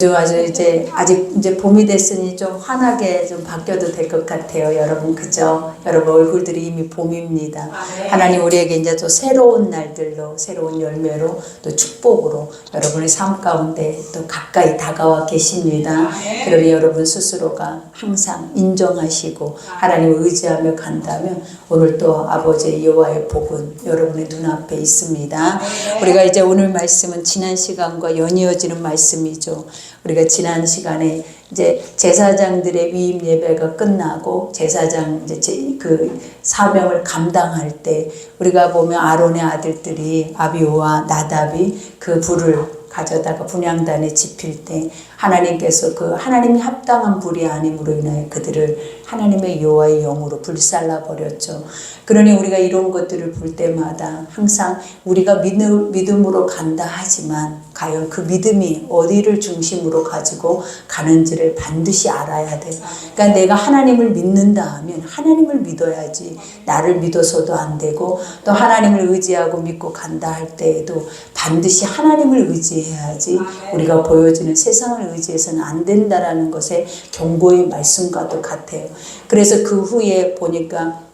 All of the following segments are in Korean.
아주 아주 이제 아직 이제 봄이 됐으니 좀 환하게 좀 바뀌어도 될 것 같아요, 여러분 그죠? 여러분 얼굴들이 이미 봄입니다. 하나님 우리에게 이제 또 새로운 날들로 새로운 열매로 또 축복으로 여러분의 삶 가운데 또 가까이 다가와 계십니다. 그러니 여러분 스스로가 항상 인정하시고 하나님을 의지하며 간다면 오늘 또 아버지 여호와의 복은 여러분의 눈앞에 있습니다. 우리가 이제 오늘 말씀은 지난 시간과 연이어지는 말씀이죠. 우리가 지난 시간에 이제 제사장들의 위임 예배가 끝나고 제사장 이제 제- 그 사명을 감당할 때 우리가 보면 아론의 아들들이 아비오와 나답이 그 불을 가져다가 분양단에 지필 때 하나님께서 그 하나님이 합당한 불이 아님으로 인하여 그들을 하나님의 여호와의 영으로 불살라 버렸죠. 그러니 우리가 이런 것들을 볼 때마다 항상 우리가 믿음, 믿음으로 간다 하지만 과연 그 믿음이 어디를 중심으로 가지고 가는지를 반드시 알아야 돼. 그러니까 내가 하나님을 믿는다 하면 하나님을 믿어야지 나를 믿어서도 안 되고 또 하나님을 의지하고 믿고 간다 할 때에도 반드시 하나님을 의지해야지 우리가 보여지는 세상을 의지해서는 안 된다라는 것에 경고의 말씀과도 같아요. 그래서 그 후에 보니까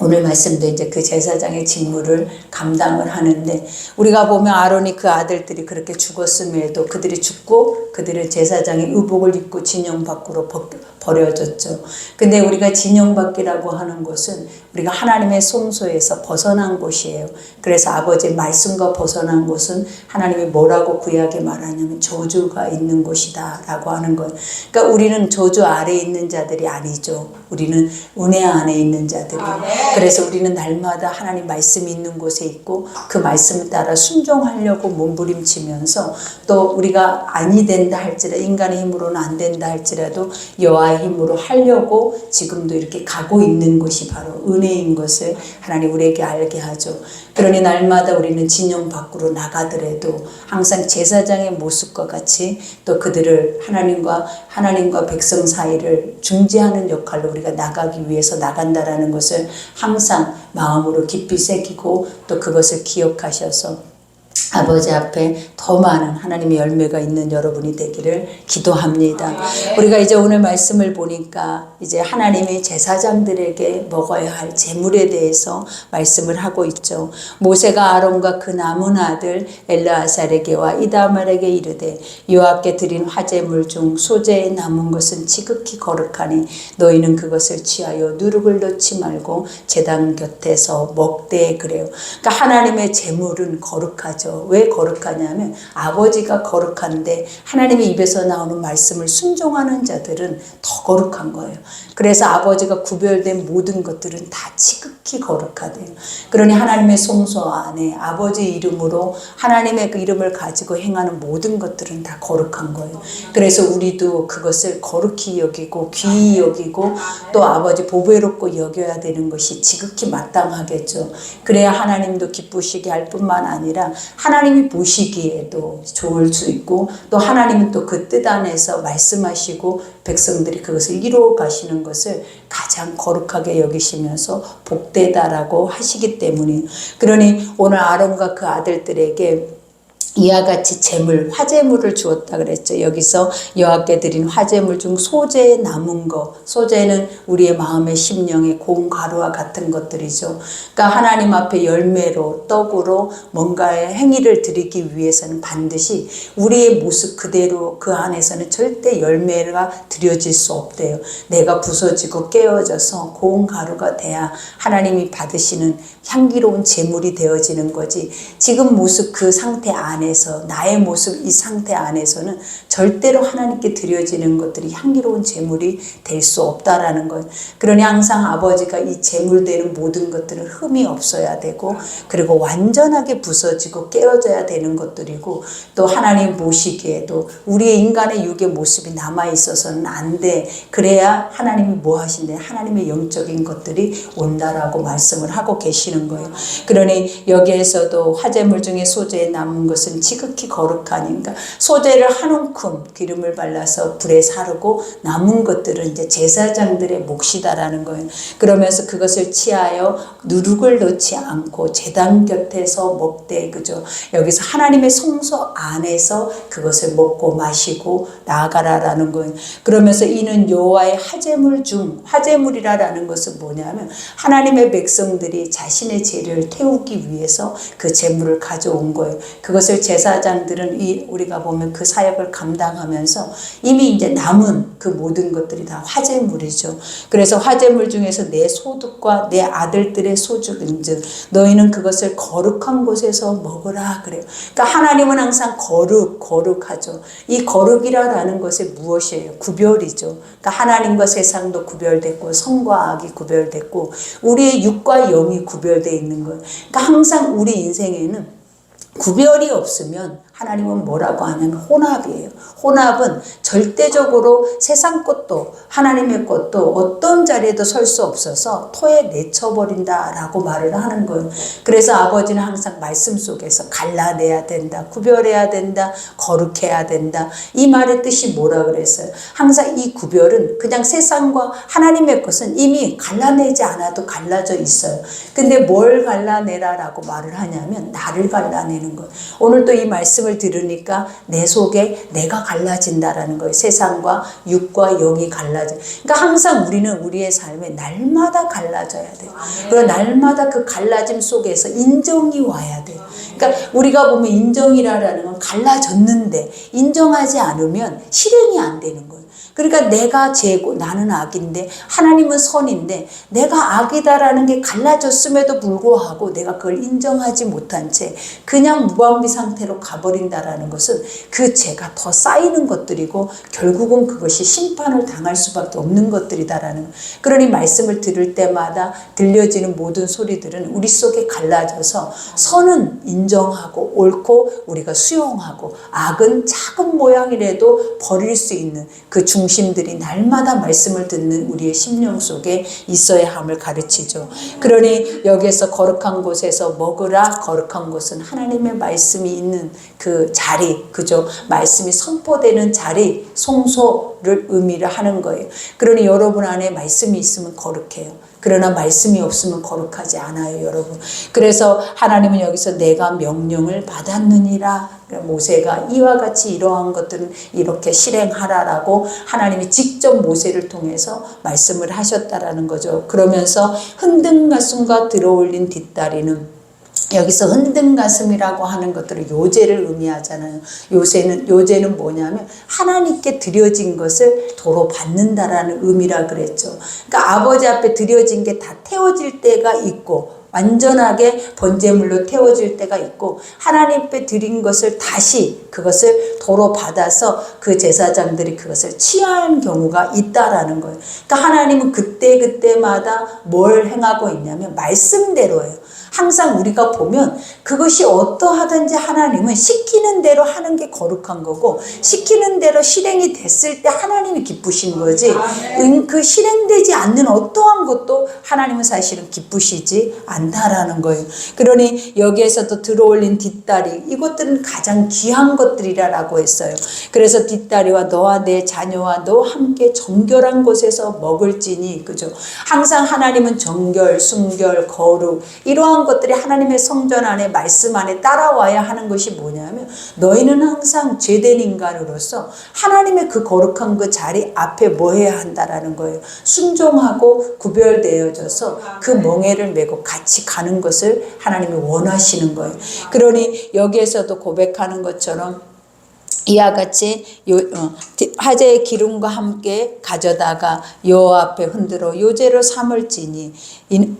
오늘 말씀도 이제 그 제사장의 직무를 감당을 하는데 우리가 보면 아론이 그 아들들이 그렇게 죽었음에도 그들이 죽고 그들은 제사장의 의복을 입고 진영 밖으로 벗- 버려졌죠. 근데 우리가 진영 밖이라고 하는 것은 우리가 하나님의 송소에서 벗어난 곳이에요. 그래서 아버지의 말씀과 벗어난 곳은 하나님이 뭐라고 구약에 말하냐면 저주가 있는 곳이다라고 하는 것. 그러니까 우리는 저주 아래 있는 자들이 아니죠. 우리는 은혜 안에 있는 자들이에요. 그래서 우리는 날마다 하나님 말씀이 있는 곳에 있고 그 말씀을 따라 순종하려고 몸부림치면서 또 우리가 아니 된다 할지라 인간의 힘으로는 안 된다 할지라도 여호와의 힘으로 하려고 지금도 이렇게 가고 있는 것이 바로 은혜인 것을 하나님 우리에게 알게 하죠. 그러니 날마다 우리는 진영 밖으로 나가더라도 항상 제사장의 모습과 같이 또 그들을 하나님과 하나님과 백성 사이를 중재하는 역할로 우리가 나가기 위해서 나간다라는 것을 항상 마음으로 깊이 새기고 또 그것을 기억하셔서 아버지 앞에 더 많은 하나님의 열매가 있는 여러분이 되기를 기도합니다. 우리가 이제 오늘 말씀을 보니까 이제 하나님이 제사장들에게 먹어야 할 재물에 대해서 말씀을 하고 있죠. 모세가 아론과 그 남은 아들 엘라아살에게와 이다말에게 이르되 여호와께 드린 화제물 중 소재에 남은 것은 지극히 거룩하니 너희는 그것을 취하여 누룩을 넣지 말고 제단 곁에서 먹되 그래요. 그러니까 하나님의 재물은 거룩하죠. 왜 거룩하냐면 아버지가 거룩한데 하나님의 입에서 나오는 말씀을 순종하는 자들은 더 거룩한 거예요. 그래서 아버지가 구별된 모든 것들은 다 지극히 거룩하대요. 그러니 하나님의 송소 안에 아버지 이름으로 하나님의 그 이름을 가지고 행하는 모든 것들은 다 거룩한 거예요. 그래서 우리도 그것을 거룩히 여기고 귀히 여기고 또 아버지 보배롭고 여겨야 되는 것이 지극히 마땅하겠죠. 그래야 하나님도 기쁘시게 할 뿐만 아니라 하나님이 보시기에도 좋을 수 있고 또 하나님은 또 그 뜻 안에서 말씀하시고 백성들이 그것을 이루어 가시는 것을 가장 거룩하게 여기시면서 복되다라고 하시기 때문에. 그러니 오늘 아론과 그 아들들에게 이와 같이 재물, 화재물을 주었다 그랬죠. 여기서 여호와께 드린 화재물 중 소재에 남은 거, 소재는 우리의 마음의 심령의 고운 가루와 같은 것들이죠. 그러니까 하나님 앞에 열매로 떡으로 뭔가의 행위를 드리기 위해서는 반드시 우리의 모습 그대로 그 안에서는 절대 열매가 드려질 수 없대요. 내가 부서지고 깨어져서 고운 가루가 돼야 하나님이 받으시는 향기로운 재물이 되어지는 거지. 지금 모습 그 상태 안에 서 나의 모습 이 상태 안에서는 절대로 하나님께 드려지는 것들이 향기로운 재물이 될 수 없다라는 것. 그러니 항상 아버지가 이 재물되는 모든 것들은 흠이 없어야 되고 그리고 완전하게 부서지고 깨어져야 되는 것들이고 또 하나님 보시기에도 우리의 인간의 육의 모습이 남아 있어서는 안 돼. 그래야 하나님이 뭐 하신대? 하나님의 영적인 것들이 온다라고 말씀을 하고 계시는 거예요. 그러니 여기에서도 화재물 중에 소재에 남은 것은 지극히 거룩하니까 소재를 한 움큼 기름을 발라서 불에 사르고 남은 것들은 이제 제사장들의 몫이다라는 거예요. 그러면서 그것을 취하여 누룩을 넣지 않고 제단 곁에서 먹되 그죠. 여기서 하나님의 성소 안에서 그것을 먹고 마시고 나아가라라는 거예요. 그러면서 이는 여호와의 화제물 중 화제물이라라는 것은 뭐냐면 하나님의 백성들이 자신의 죄를 태우기 위해서 그 제물을 가져온 거예요. 그것을 제사장들은 이 우리가 보면 그 사역을 감당 하면서 이미 이제 남은 그 모든 것들이 다 화제물이죠. 그래서 화제물 중에서 내 소득과 내 아들들의 소득은즉 너희는 그것을 거룩한 곳에서 먹으라 그래요. 그러니까 하나님은 항상 거룩 거룩하죠. 이 거룩이라는 것이 무엇이에요? 구별이죠. 그러니까 하나님과 세상도 구별됐고 성과 악이 구별됐고 우리의 육과 영이 구별되어 있는 거예요. 그러니까 항상 우리 인생에는 구별이 없으면 하나님은 뭐라고 하냐면 혼합이에요. 혼합은 절대적으로 세상 것도 하나님의 것도 어떤 자리에도 설 수 없어서 토에 내쳐버린다라고 말을 하는 거예요. 그래서 아버지는 항상 말씀 속에서 갈라내야 된다, 구별해야 된다, 거룩해야 된다. 이 말의 뜻이 뭐라 그랬어요? 항상 이 구별은 그냥 세상과 하나님의 것은 이미 갈라내지 않아도 갈라져 있어요. 근데 뭘 갈라내라라고 말을 하냐면 나를 갈라내는 거예요. 오늘 또 이 말씀을 들으니까 내 속에 내가 갈라진다라는 거예요. 세상과 육과 영이 갈라져. 그러니까 항상 우리는 우리의 삶에 날마다 갈라져야 돼요. 그리고 날마다 그 갈라짐 속에서 인정이 와야 돼요. 그러니까 우리가 보면 인정이라는 건 갈라졌는데 인정하지 않으면 실행이 안 되는 거예요. 그러니까 내가 죄고 나는 악인데 하나님은 선인데 내가 악이다라는 게 갈라졌음에도 불구하고 내가 그걸 인정하지 못한 채 그냥 무방비 상태로 가버린다라는 것은 그 죄가 더 쌓이는 것들이고 결국은 그것이 심판을 당할 수밖에 없는 것들이다라는 거. 그러니 말씀을 들을 때마다 들려지는 모든 소리들은 우리 속에 갈라져서 선은 인정하고 옳고 우리가 수용하고 악은 작은 모양이라도 버릴 수 있는 그 중 심들이 날마다 말씀을 듣는 우리의 심령 속에 있어야 함을 가르치죠. 그러니 여기에서 거룩한 곳에서 먹으라 거룩한 곳은 하나님의 말씀이 있는 그 자리, 그죠? 말씀이 선포되는 자리, 송소를 의미를 하는 거예요. 그러니 여러분 안에 말씀이 있으면 거룩해요. 그러나 말씀이 없으면 거룩하지 않아요, 여러분. 그래서 하나님은 여기서 내가 명령을 받았느니라. 그러니까 모세가 이와 같이 이러한 것들은 이렇게 실행하라라고 하나님이 직접 모세를 통해서 말씀을 하셨다라는 거죠. 그러면서 흔든 가슴과 들어올린 뒷다리는 여기서 흔든 가슴이라고 하는 것들을 요제를 의미하잖아요. 요새는 요제는 뭐냐면 하나님께 드려진 것을 도로 받는다라는 의미라 그랬죠. 그러니까 아버지 앞에 드려진 게 다 태워질 때가 있고 완전하게 번제물로 태워질 때가 있고 하나님 앞에 드린 것을 다시 그것을 도로 받아서 그 제사장들이 그것을 취하는 경우가 있다라는 거예요. 그러니까 하나님은 그때 그때마다 뭘 행하고 있냐면 말씀대로예요. 항상 우리가 보면 그것이 어떠하든지 하나님은 시키는 대로 하는 게 거룩한 거고 시키는 대로 실행이 됐을 때 하나님이 기쁘신 거지 응, 그 실행되지 않는 어떠한 것도 하나님은 사실은 기쁘시지 않다라는 거예요. 그러니 여기에서도 들어올린 뒷다리 이것들은 가장 귀한 것들이라고 했어요. 그래서 뒷다리와 너와 내 자녀와 너 함께 정결한 곳에서 먹을지니 그죠. 항상 하나님은 정결, 순결, 거룩 이러한 것들이 하나님의 성전 안에 말씀 안에 따라와야 하는 것이 뭐냐면 너희는 항상 죄된 인간으로서 하나님의 그 거룩한 그 자리 앞에 뭐 해야 한다라는 거예요. 순종하고 구별되어져서 그 멍에를 메고 같이 가는 것을 하나님이 원하시는 거예요. 그러니 여기에서도 고백하는 것처럼 이와 같이 요, 어, 화제의 기름과 함께 가져다가 여호와 앞에 흔들어 요제로 삼을지니 이-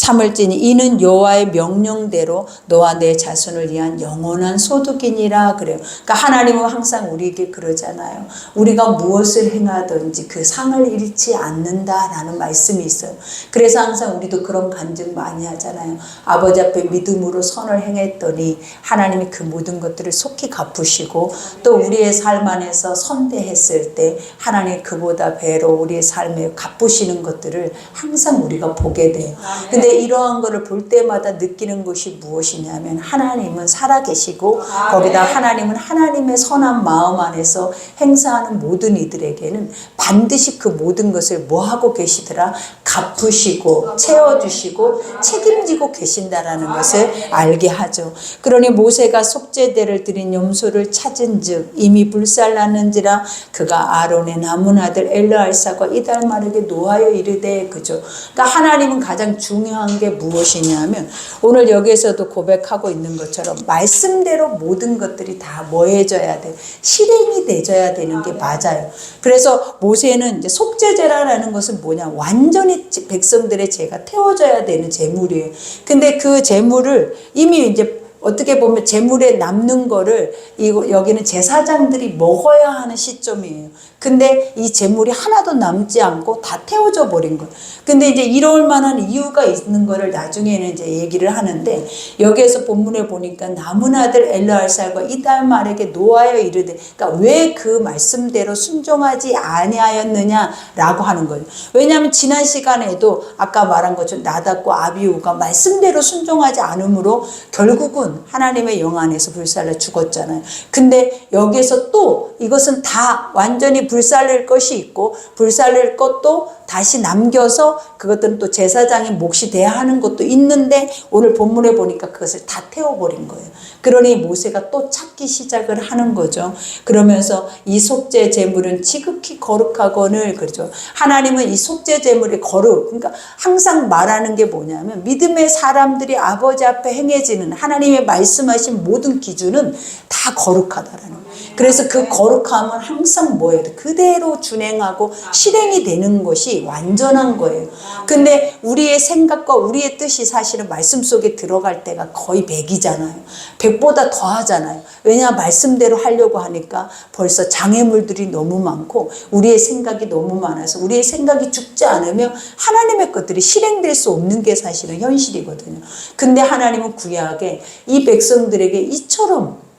삼을지니 이는 여호와의 명령대로 너와 내 자손을 위한 영원한 소득이니라 그래요. 그러니까 하나님은 항상 우리에게 그러잖아요. 우리가 무엇을 행하든지 그 상을 잃지 않는다라는 말씀이 있어요. 그래서 항상 우리도 그런 간증 많이 하잖아요. 아버지 앞에 믿음으로 선을 행했더니 하나님이 그 모든 것들을 속히 갚으시고 또 우리의 삶 안에서 선대했을 때 하나님 그보다 배로 우리의 삶에 갚으시는 것들을 항상 우리가 보게 돼요. 근데 왜 이러한 거를 볼 때마다 느끼는 것이 무엇이냐면 하나님은 살아계시고 거기다 하나님은 하나님의 선한 마음 안에서 행사하는 모든 이들에게는 반드시 그 모든 것을 뭐 하고 계시더라 갚으시고 채워주시고 책임지고 계신다라는 것을 알게 하죠. 그러니 모세가 속죄대를 드린 염소를 찾은즉 이미 불살났는지라 그가 아론의 남은 아들 엘르알사과 이달 마르게 노하여 이르되 그죠. 그러니까 하나님은 가장 중요한 게 무엇이냐면 오늘 여기에서도 고백하고 있는 것처럼 말씀대로 모든 것들이 다 뭐해져야 돼 실행이 되져야 되는 게 맞아요. 그래서 모세는 이제 속죄제라는 것은 뭐냐 완전히 백성들의 죄가 태워져야 되는 제물이에요. 근데 그 제물을 이미 이제 어떻게 보면 제물에 남는 거를 이거 여기는 제사장들이 먹어야 하는 시점이에요. 근데 이 제물이 하나도 남지 않고 다 태워져 버린 거예요. 근데 이제 이럴 만한 이유가 있는 거를 나중에는 이제 얘기를 하는데 여기에서 본문에 보니까 남은 아들 엘르알살과 이달 말에게 노하여 이르되 그러니까 왜 그 말씀대로 순종하지 아니하였느냐라고 하는 거예요. 왜냐하면 지난 시간에도 아까 말한 것처럼 나답과 아비우가 말씀대로 순종하지 않으므로 결국은 하나님의 영 안에서 불살려 죽었잖아요. 근데 여기에서 또 이것은 다 완전히 불살릴 것이 있고 불살릴 것도 다시 남겨서 그것들은 또 제사장의 몫이 돼야 하는 것도 있는데 오늘 본문에 보니까 그것을 다 태워버린 거예요. 그러니 모세가 또 찾기 시작을 하는 거죠. 그러면서 이 속죄 제물은 지극히 거룩하거늘 그러죠. 하나님은 이 속죄 제물의 거룩, 그러니까 항상 말하는 게 뭐냐면 믿음의 사람들이 아버지 앞에 행해지는 하나님의 말씀하신 모든 기준은 다 거룩하다라는 거예요. 그래서 그 거룩함은 항상 뭐예요? 그대로 준행하고 실행이 되는 것이 완전한 거예요. 근데 우리의 생각과 우리의 뜻이 사실은 말씀 속에 들어갈 때가 거의 100이잖아요. 100보다 더 하잖아요. 왜냐 말씀대로 하려고 하니까 벌써 장애물들이 너무 많고 우리의 생각이 너무 많아서 우리의 생각이 죽지 않으면 하나님의 것들이 실행될 수 없는 게 사실은 현실이거든요. 근데 하나님은 구약에 이 백성들에게 이처럼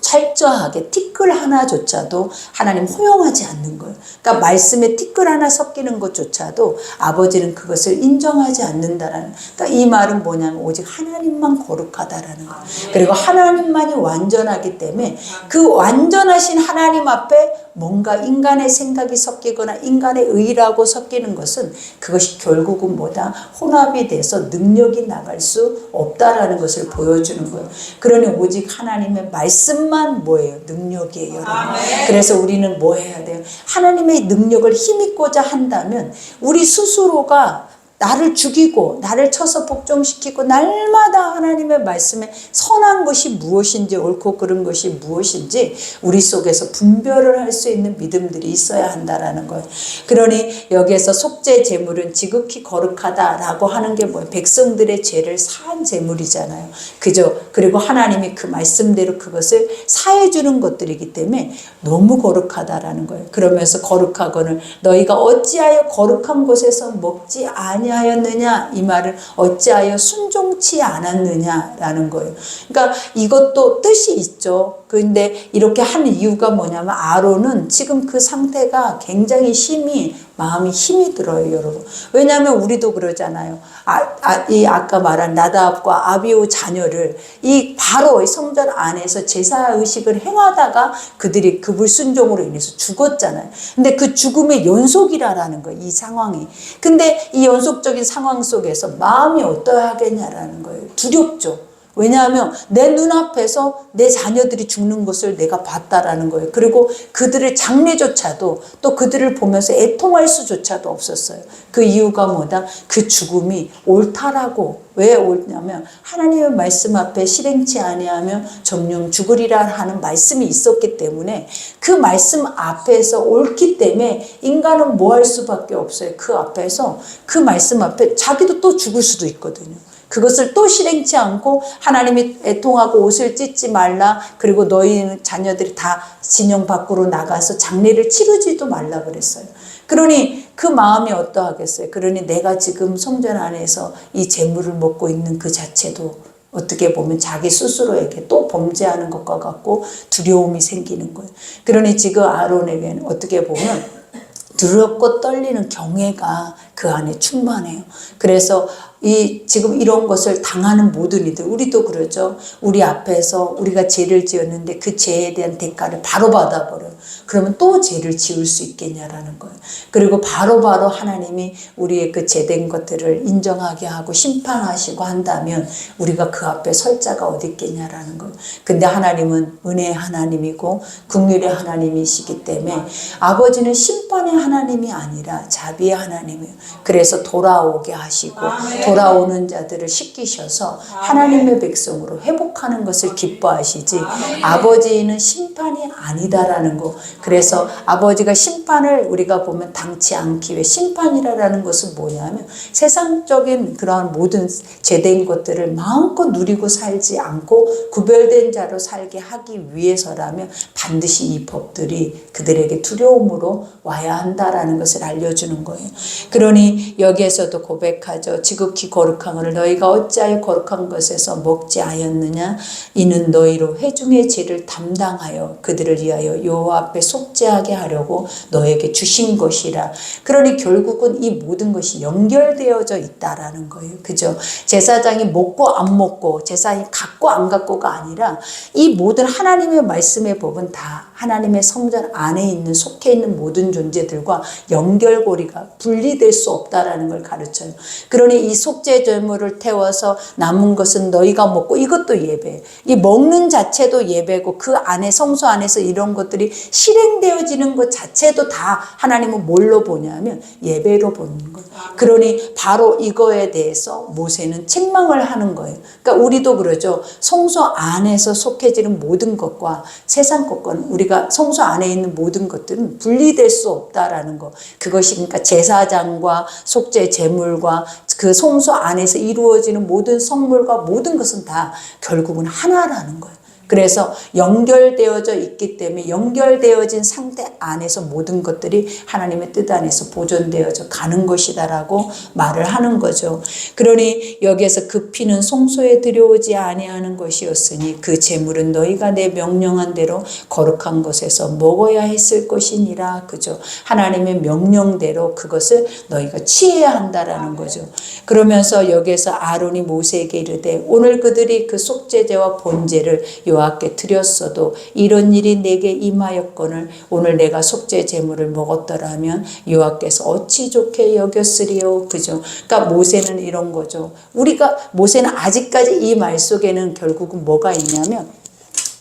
철저하게 티끌 하나조차도 하나님 허용하지 않는 거예요. 그러니까 말씀에 티끌 하나 섞이는 것조차도 아버지는 그것을 인정하지 않는다라는. 그러니까 이 말은 뭐냐면 오직 하나님만 거룩하다라는 거예요. 그리고 하나님만이 완전하기 때문에 그 완전하신 하나님 앞에 뭔가 인간의 생각이 섞이거나 인간의 의라고 섞이는 것은 그것이 결국은 뭐다 혼합이 돼서 능력이 나갈 수 없다라는 것을 보여주는 거예요. 그러니 오직 하나님의 말씀 만 뭐예요? 능력이에요. 여러분. 그래서 우리는 뭐 해야 돼요? 하나님의 능력을 힘입고자 한다면 우리 스스로가 나를 죽이고 나를 쳐서 복종시키고 날마다 하나님의 말씀에 선한 것이 무엇인지 옳고 그른 것이 무엇인지 우리 속에서 분별을 할 수 있는 믿음들이 있어야 한다라는 거예요. 그러니 여기에서 속죄 제물은 지극히 거룩하다라고 하는 게 뭐예요? 백성들의 죄를 사한 제물이잖아요. 그죠? 그리고 하나님이 그 말씀대로 그것을 사해 주는 것들이기 때문에 너무 거룩하다라는 거예요. 그러면서 거룩하거늘 너희가 어찌하여 거룩한 곳에서 먹지 아니 하였느냐 이 말은 어찌하여 순종치 않았느냐라는 거예요. 그러니까 이것도 뜻이 있죠. 근데 이렇게 한 이유가 뭐냐면 아론은 지금 그 상태가 굉장히 힘이 마음이 힘이 들어요, 여러분. 왜냐하면 우리도 그러잖아요. 아, 아, 이 아까 말한 나답과 아비오 자녀를 이 바로 이 성전 안에서 제사 의식을 행하다가 그들이 그 불순종으로 인해서 죽었잖아요. 근데 그 죽음의 연속이라라는 거예요, 이 상황이. 근데 이 연속적인 상황 속에서 마음이 어떠하겠냐라는 거예요. 두렵죠. 왜냐하면 내 눈앞에서 내 자녀들이 죽는 것을 내가 봤다라는 거예요. 그리고 그들의 장례조차도 또 그들을 보면서 애통할 수조차도 없었어요. 그 이유가 뭐다? 그 죽음이 옳다라고 왜 옳냐면 하나님의 말씀 앞에 실행치 아니하면 정령 죽으리라 하는 말씀이 있었기 때문에 그 말씀 앞에서 옳기 때문에 인간은 뭐 할 수밖에 없어요. 그 앞에서 그 말씀 앞에 자기도 또 죽을 수도 있거든요. 그것을 또 실행치 않고 하나님이 애통하고 옷을 찢지 말라 그리고 너희 자녀들이 다 진영 밖으로 나가서 장례를 치르지도 말라 그랬어요. 그러니 그 마음이 어떠하겠어요? 그러니 내가 지금 성전 안에서 이 재물을 먹고 있는 그 자체도 어떻게 보면 자기 스스로에게 또 범죄하는 것과 같고 두려움이 생기는 거예요. 그러니 지금 아론에게는 어떻게 보면 두렵고 떨리는 경외가 그 안에 충만해요. 그래서 이 지금 이런 것을 당하는 모든 이들 우리도 그러죠. 우리 앞에서 우리가 죄를 지었는데 그 죄에 대한 대가를 바로 받아버려. 그러면 또 죄를 지을 수 있겠냐라는 거예요. 그리고 바로바로 하나님이 우리의 그 죄된 것들을 인정하게 하고 심판하시고 한다면 우리가 그 앞에 설 자가 어디 있겠냐라는 거예요. 근데 하나님은 은혜의 하나님이고 국률의 하나님이시기 때문에 아버지는 심판의 하나님이 아니라 자비의 하나님이에요. 그래서 돌아오게 하시고 돌아 오는 자들을 씻기셔서 하나님의 백성으로 회복하는 것을 기뻐하시지 아버지는 심판이 아니다라는 거. 그래서 아버지가 심판을 우리가 보면 당치 않기 위해 심판이라는 것은 뭐냐면 세상적인 그러한 모든 죄된 것들을 마음껏 누리고 살지 않고 구별된 자로 살게 하기 위해서라면 반드시 이 법들이 그들에게 두려움으로 와야 한다라는 것을 알려주는 거예요. 그러니 여기에서도 고백하죠. 지 극히 거룩한 것을 너희가 어찌하여 거룩한 것에서 먹지 하였느냐? 이는 너희로 회중의 죄를 담당하여 그들을 위하여 여호와 앞에 속죄하게 하려고 너에게 주신 것이라. 그러니 결국은 이 모든 것이 연결되어져 있다라는 거예요. 그죠? 제사장이 먹고 안 먹고 제사장이 갖고 안 갖고가 아니라 이 모든 하나님의 말씀의 법은 다 하나님의 성전 안에 있는 속해 있는 모든 존재들과 연결고리가 분리될 수 없다라는 걸 가르쳐요. 그러니 이 속죄 제물을 태워서 남은 것은 너희가 먹고 이것도 예배. 이 먹는 자체도 예배고 그 안에 성소 안에서 이런 것들이 실행되어지는 것 자체도 다 하나님은 뭘로 보냐면 예배로 보는 거예요. 그러니 바로 이거에 대해서 모세는 책망을 하는 거예요. 그러니까 우리도 그러죠. 성소 안에서 속해지는 모든 것과 세상 것과는 우리 가 성소 안에 있는 모든 것들은 분리될 수 없다라는 거. 그것이 그러니까 제사장과 속죄 제물과 그 성소 안에서 이루어지는 모든 성물과 모든 것은 다 결국은 하나라는 거예요. 그래서 연결되어져 있기 때문에 연결되어진 상태 안에서 모든 것들이 하나님의 뜻 안에서 보존되어져 가는 것이다라고 말을 하는 거죠. 그러니 여기에서 그 피는 송소에 들여오지 아니하는 것이었으니 그 재물은 너희가 내 명령한 대로 거룩한 곳에서 먹어야 했을 것이니라 그죠. 하나님의 명령대로 그것을 너희가 취해야 한다라는 거죠. 그러면서 여기에서 아론이 모세에게 이르되 오늘 그들이 그 속죄제와 본제를 여호와께 드렸어도 이런 일이 내게 임하였거늘 오늘 내가 속죄 제물을 먹었더라면 여호와께서 어찌 좋게 여겼으리요 그죠 그러니까 모세는 이런 거죠 우리가 모세는 아직까지 이 말 속에는 결국은 뭐가 있냐면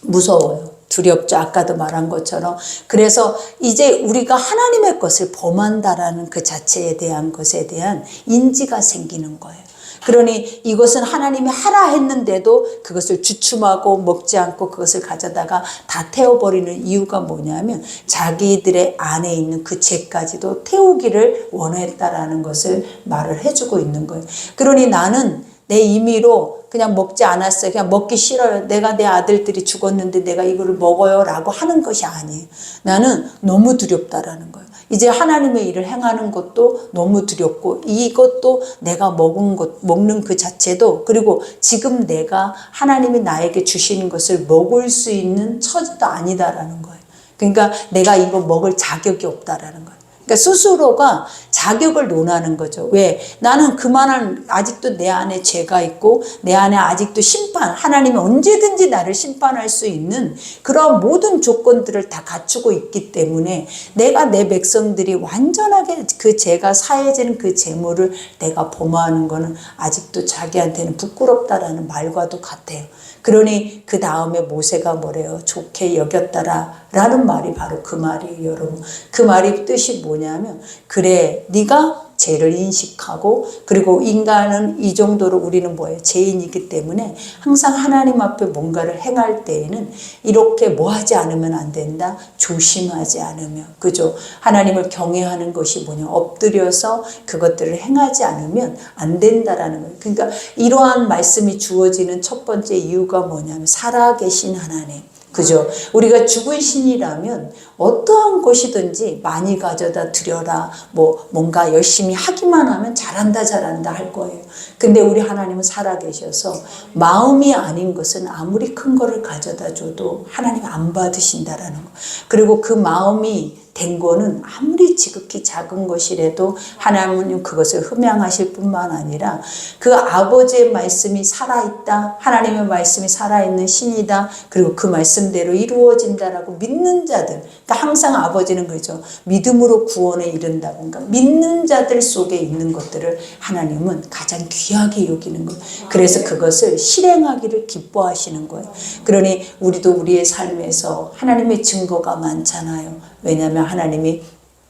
무서워요 두렵죠. 아까도 말한 것처럼. 그래서 이제 우리가 하나님의 것을 범한다라는 그 자체에 대한 것에 대한 인지가 생기는 거예요. 그러니 이것은 하나님이 하라 했는데도 그것을 주춤하고 먹지 않고 그것을 가져다가 다 태워버리는 이유가 뭐냐면 자기들의 안에 있는 그 죄까지도 태우기를 원했다라는 것을 말을 해주고 있는 거예요. 그러니 나는 내 임의로 그냥 먹지 않았어요. 그냥 먹기 싫어요. 내가 내 아들들이 죽었는데 내가 이거를 먹어요. 라고 하는 것이 아니에요. 나는 너무 두렵다라는 거예요. 이제 하나님의 일을 행하는 것도 너무 두렵고 이것도 내가 먹은 것, 먹는 그 자체도 그리고 지금 내가 하나님이 나에게 주시는 것을 먹을 수 있는 처지도 아니다라는 거예요. 그러니까 내가 이거 먹을 자격이 없다라는 거예요. 그러니까 스스로가 자격을 논하는 거죠. 왜? 나는 그만한 아직도 내 안에 죄가 있고 내 안에 아직도 심판, 하나님이 언제든지 나를 심판할 수 있는 그런 모든 조건들을 다 갖추고 있기 때문에 내가 내 백성들이 완전하게 그 죄가 사해지는 그 재물을 내가 범하는 거는 아직도 자기한테는 부끄럽다라는 말과도 같아요. 그러니 그 다음에 모세가 뭐래요? 좋게 여겼다라 라는 말이 바로 그 말이에요, 여러분. 그 말이 뜻이 뭐냐면 그래 네가 죄를 인식하고 그리고 인간은 이 정도로 우리는 뭐예요? 죄인이기 때문에 항상 하나님 앞에 뭔가를 행할 때에는 이렇게 뭐 하지 않으면 안 된다. 조심하지 않으면 그죠? 하나님을 경외하는 것이 뭐냐? 엎드려서 그것들을 행하지 않으면 안 된다라는 거예요. 그러니까 이러한 말씀이 주어지는 첫 번째 이유가 뭐냐면 살아계신 하나님. 그죠? 우리가 죽은 신이라면 어떠한 것이든지 많이 가져다 드려라. 뭐 뭔가 열심히 하기만 하면 잘한다 잘한다 할 거예요. 근데 우리 하나님은 살아계셔서 마음이 아닌 것은 아무리 큰 거를 가져다 줘도 하나님 안 받으신다라는 거. 그리고 그 마음이 된 거는 아무리 지극히 작은 것이라도 하나님은 그것을 흠양하실 뿐만 아니라 그 아버지의 말씀이 살아있다. 하나님의 말씀이 살아있는 신이다. 그리고 그 말씀대로 이루어진다라고 믿는 자들. 그러니까 항상 아버지는 그죠. 믿음으로 구원에. 그러니까 믿는 자들 속에 있는 것들을 하나님은 가장 귀하게 여기는 거예요. 그래서 그것을 실행하기를 기뻐하시는 거예요. 그러니 우리도 우리의 삶에서 하나님의 증거가 많잖아요. 왜냐하면 하나님이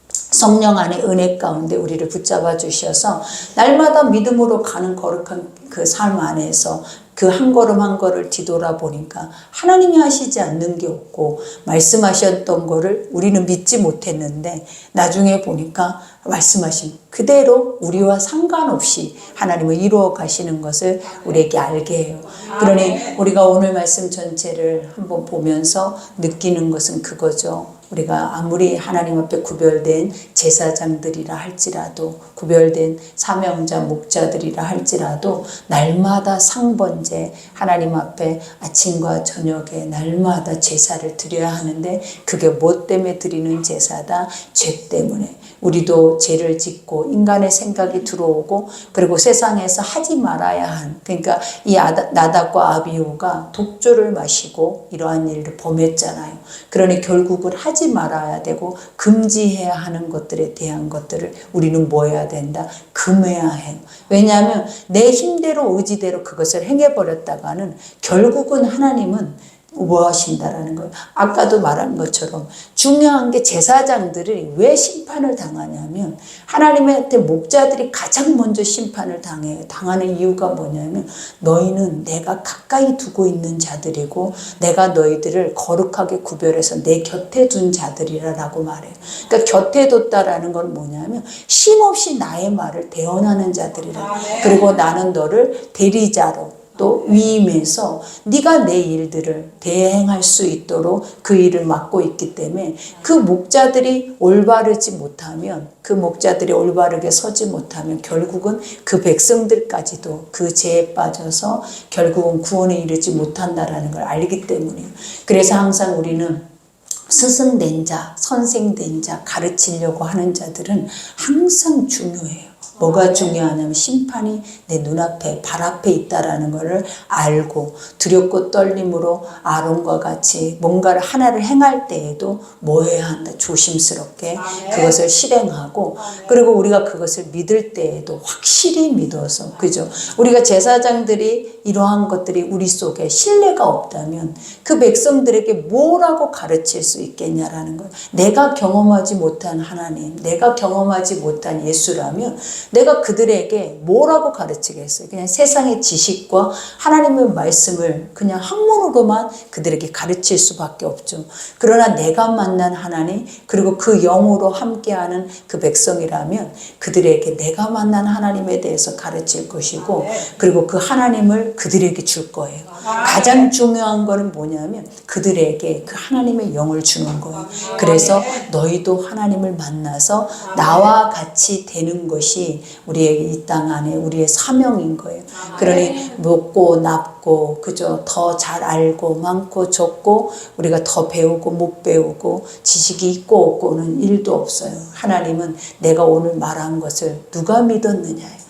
성령 안의 은혜 가운데 우리를 붙잡아 주셔서 날마다 믿음으로 가는 거룩한 그 삶 안에서 그 한 걸음 한 걸을 뒤돌아보니까 하나님이 하시지 않는 게 없고 말씀하셨던 거를 우리는 믿지 못했는데 나중에 보니까 말씀하신 그대로 우리와 상관없이 하나님을 이루어 가시는 것을 우리에게 알게 해요. 그러니 우리가 오늘 말씀 전체를 한번 보면서 느끼는 것은 그거죠. 우리가 아무리 하나님 앞에 구별된 제사장들이라 할지라도 구별된 사명자 목자들이라 할지라도 날마다 상번제 하나님 앞에 아침과 저녁에 날마다 제사를 드려야 하는데 그게 뭐 때문에 드리는 제사다 죄 때문에 우리도 죄를 짓고 인간의 생각이 들어오고 그리고 세상에서 하지 말아야 한 그러니까 이 아다- 나답과 아비후가 독주를 마시고 이러한 일을 범했잖아요. 그러니 결국은 하지 말아야 되고 금지해야 하는 것들에 대한 것들을 우리는 뭐 해야 된다? 금해야 해요. 왜냐하면 내 힘대로 의지대로 그것을 행해버렸다가는 결국은 하나님은 뭐 하신다라는 거예요. 아까도 말한 것처럼 중요한 게 제사장들이 왜 심판을 당하냐면 하나님한테 목자들이 가장 먼저 심판을 당해요. 당하는 이유가 뭐냐면 너희는 내가 가까이 두고 있는 자들이고 내가 너희들을 거룩하게 구별해서 내 곁에 둔 자들이라라고 말해요. 그러니까 곁에 뒀다라는 건 뭐냐면 쉼없이 나의 말을 대언하는 자들이라. 그리고 나는 너를 대리자로 또 위임해서 네가 내 일들을 대행할 수 있도록 그 일을 맡고 있기 때문에 그 목자들이 올바르지 못하면 그 목자들이 올바르게 서지 못하면 결국은 그 백성들까지도 그 죄에 빠져서 결국은 구원에 이르지 못한다라는 걸 알기 때문이에요. 그래서 항상 우리는 스승된 자, 선생된 자, 가르치려고 하는 자들은 항상 중요해요. 뭐가 중요하냐면 심판이 내 눈앞에 발 앞에 있다라는 것을 알고 두렵고 떨림으로 아론과 같이 뭔가를 하나를 행할 때에도 뭐 해야 한다? 조심스럽게 그것을 실행하고 그리고 우리가 그것을 믿을 때에도 확실히 믿어서 그죠? 우리가 제사장들이 이러한 것들이 우리 속에 신뢰가 없다면 그 백성들에게 뭐라고 가르칠 수 있겠냐라는 거예요. 내가 경험하지 못한 하나님 내가 경험하지 못한 예수라면 내가 그들에게 뭐라고 가르치겠어요? 그냥 세상의 지식과 하나님의 말씀을 그냥 학문으로만 그들에게 가르칠 수밖에 없죠. 그러나 내가 만난 하나님 그리고 그 영으로 함께하는 그 백성이라면 그들에게 내가 만난 하나님에 대해서 가르칠 것이고 그리고 그 하나님을 그들에게 줄 거예요. 가장 중요한 거는 뭐냐면 그들에게 그 하나님의 영을 주는 거예요. 그래서 너희도 하나님을 만나서 나와 같이 되는 것이 우리의 이 땅 안에 우리의 사명인 거예요. 그러니 먹고 납고 그죠 더잘 알고 많고 적고 우리가 더 배우고 못 배우고 지식이 있고 없고는 일도 없어요. 하나님은 내가 오늘 말한 것을 누가 믿었느냐예요.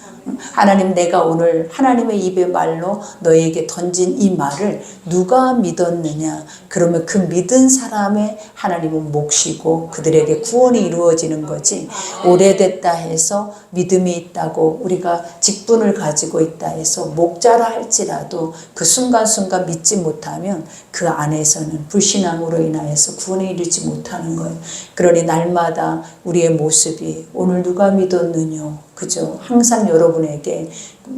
하나님 내가 오늘 하나님의 입의 말로 너에게 던진 이 말을 누가 믿었느냐? 그러면 그 믿은 사람의 하나님은 몫이고 그들에게 구원이 이루어지는 거지. 오래됐다 해서 믿음이 있다고 우리가 직분을 가지고 있다 해서 목자라 할지라도 그 순간순간 믿지 못하면 그 안에서는 불신앙으로 인하여서 구원에 이르지 못하는 거예요. 그러니 날마다 우리의 모습이 오늘 누가 믿었느냐 그죠? 항상 여러분에게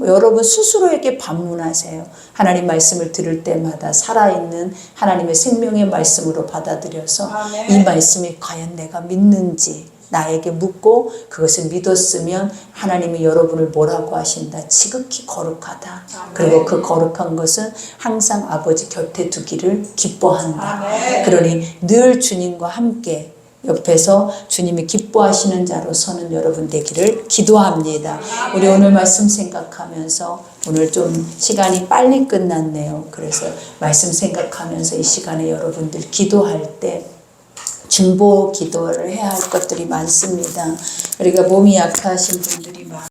여러분 스스로에게 반문하세요. 하나님 말씀을 들을 때마다 살아있는 하나님의 생명의 말씀으로 받아들여서 이 말씀이 과연 내가 믿는지 나에게 묻고 그것을 믿었으면 하나님이 여러분을 뭐라고 하신다? 지극히 거룩하다. 그리고 그 거룩한 것은 항상 아버지 곁에 두기를 기뻐한다. 그러니 늘 주님과 함께 옆에서 주님이 기뻐하시는 자로 서는 여러분 되기를 기도합니다. 우리 오늘 말씀 생각하면서 오늘 좀 시간이 빨리 끝났네요. 그래서 말씀 생각하면서 이 시간에 여러분들 기도할 때 중보 기도를 해야 할 것들이 많습니다. 우리가 몸이 약하신 분들이